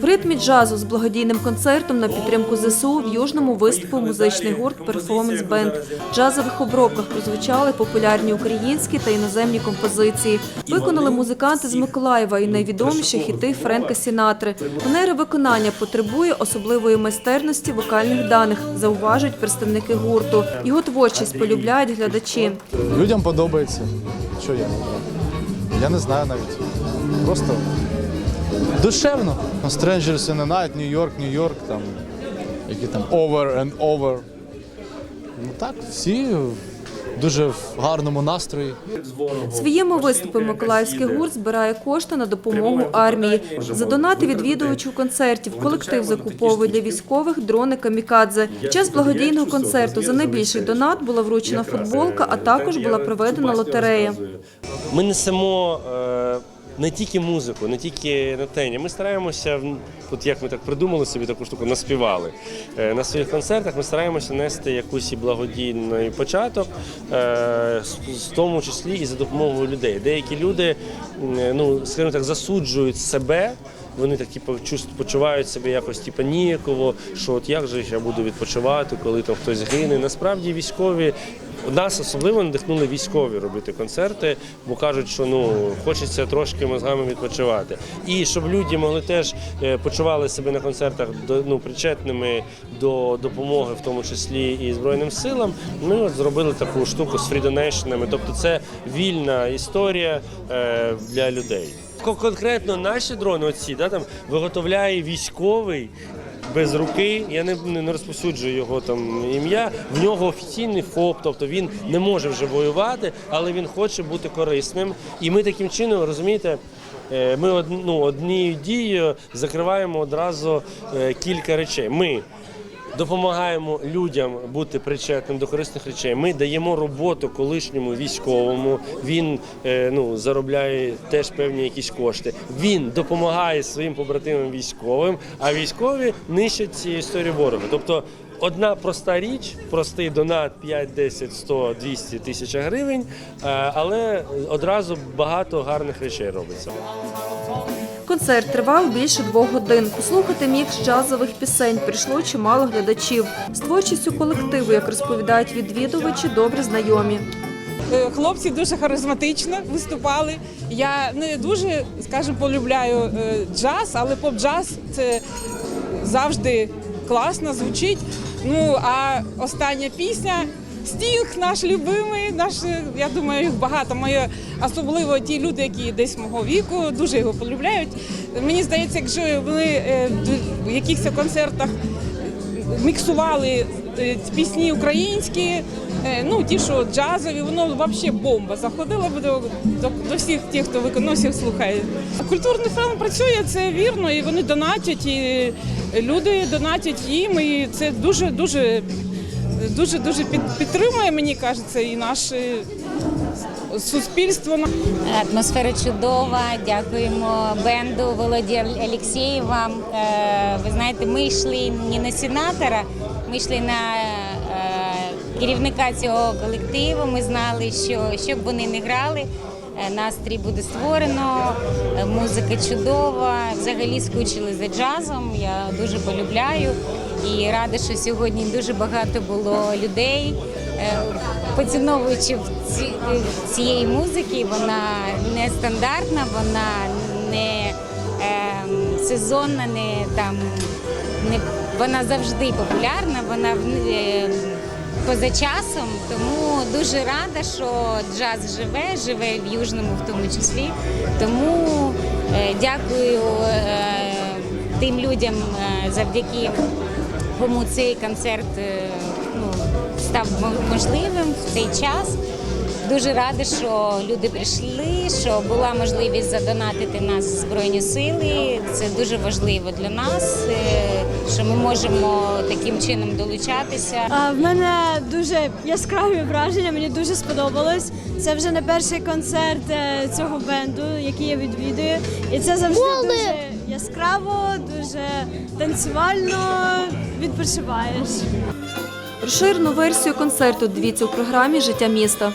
В ритмі джазу з благодійним концертом на підтримку ЗСУ в Южному виступив музичний гурт Перформанс Бенд. В джазових обробках прозвучали популярні українські та іноземні композиції. Виконали музиканти з Миколаєва і найвідоміші хіти Френка Сінатри. Манера виконання потребує особливої майстерності вокальних даних, зауважують представники гурту. Його творчість полюбляють глядачі. Людям подобається. Що я? Я не знаю навіть. Просто душевно. Strangers in the Night, New York, New York, там, які там Over and Over. Ну так, всі дуже в гарному настрої. Своїми виступами Миколаївський гурт збирає кошти на допомогу армії. За донати відвідувачів концертів колектив закуповує для військових дрони камікадзе. Під час благодійного концерту за найбільший донат була вручена футболка, а також була проведена лотерея. Ми несемо е, не тільки музику, не тільки натення. Ми стараємося, от як ми так придумали собі таку штуку, наспівали. Е, на своїх концертах ми стараємося нести якийсь і благодійний початок, е, в тому числі і за допомогою людей. Деякі люди, ну скажімо так, засуджують себе. Вони так типу, почувають себе якось типу, ніяково, що от як же я буду відпочивати, коли там хтось гине. Насправді військові нас особливо надихнули військові робити концерти, бо кажуть, що ну хочеться трошки мозгами відпочивати. І щоб люди могли теж е, почували себе на концертах ну, причетними до допомоги, в тому числі і Збройним силам. Ми от зробили таку штуку з фрідонейшнами. Тобто це вільна історія е, для людей. Конкретно наші дрони, оці да, там виготовляє військовий без руки. Я не, не, розповсюджую його там ім'я. В нього офіційний ФОП, тобто він не може вже воювати, але він хоче бути корисним. І ми таким чином розумієте. е, Ми одну однією дією закриваємо одразу е, кілька речей. Ми допомагаємо людям бути причетним до корисних речей. Ми даємо роботу колишньому військовому. Він е, ну заробляє теж певні якісь кошти. Він допомагає своїм побратимам військовим, а військові нищать ці історії ворога. Тобто. Одна проста річ, простий донат 5, 10, 100, 200 тисяч гривень, е, але одразу багато гарних речей робиться. Концерт тривав більше двох годин. Послухати мікс джазових пісень прийшло чимало глядачів. З творчістю колективу, як розповідають відвідувачі, добре знайомі. Е, Хлопці дуже харизматично виступали. Я не дуже, скажімо, полюбляю е, джаз, але поп-джаз це завжди класно звучить. Ну а остання пісня. Стінг наш любимий, наш, е, я думаю, їх багато. Моє, особливо ті люди, які десь мого віку, дуже його полюбляють. Мені здається, якщо вони в якихось концертах міксували е, пісні українські, е, ну ті, що джазові, воно взагалі бомба. Заходила б до, до, до всіх тих, хто виконує, слухає. Культурний фронт працює, це вірно, і вони донатять, і люди донатять їм, і це дуже дуже дуже дуже під, підтримує, мені кажеться, і наше суспільство. Атмосфера чудова. Дякуємо бенду Володі Алєксєєва. Е, Ви знаєте, ми йшли не на сенатора, ми йшли на е, керівника цього колективу. Ми знали, що щоб вони не грали. е, Настрій буде створено, музика чудова. Взагалі скучили за джазом. Я дуже полюбляю і рада, що сьогодні дуже багато було людей. Е, Поціновуючи ці- цієї музики, вона не стандартна, вона не ем, сезонна, не там не вона завжди популярна, вона е, поза часом. Тому дуже рада, що джаз живе, живе в Южному в тому числі. Тому е, дякую е, тим людям, е, завдяки кому цей концерт е, ну, став можливим в цей час. Дуже рада, що люди прийшли, що була можливість задонатити нас Збройні сили. Це дуже важливо для нас, е, що ми можемо таким чином долучатися. А, В мене дуже яскраві враження, мені дуже сподобалось. Це вже не перший концерт е, цього бенду, який я відвідую. І це завжди дуже яскраво, дуже танцювально відпочиваєш. Розширену версію концерту дивіться у програмі Життя міста.